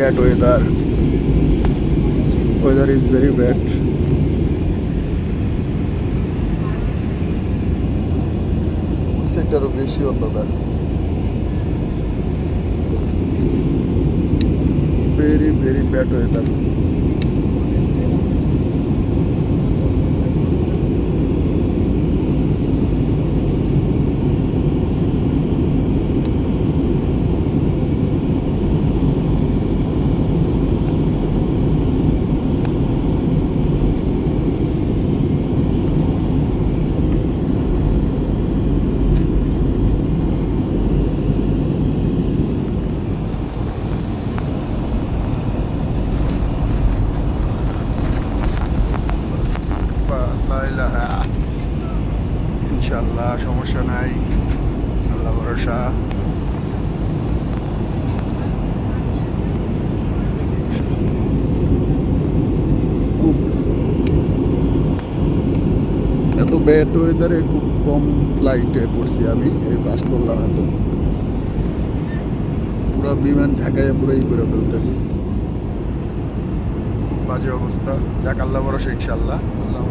bad weather weather is very bad centre ഉപേക്ഷി വന്നത് very very bad weather ইনশাল্লাহ সমস্যা নাই। আল্লাহ ভরসা। খুব এত ব্যাড ওয়েদারে খুব কম ফ্লাইটে পড়ছি আমি, এই ফার্স্ট করলাম এত। পুরো বিমান ঝাঁকাইয়া পুরোই করে ফেলতেস বাজে অবস্থা। যাক, আল্লাহ ভরসা, ইনশাল্লাহ। আল্লাহ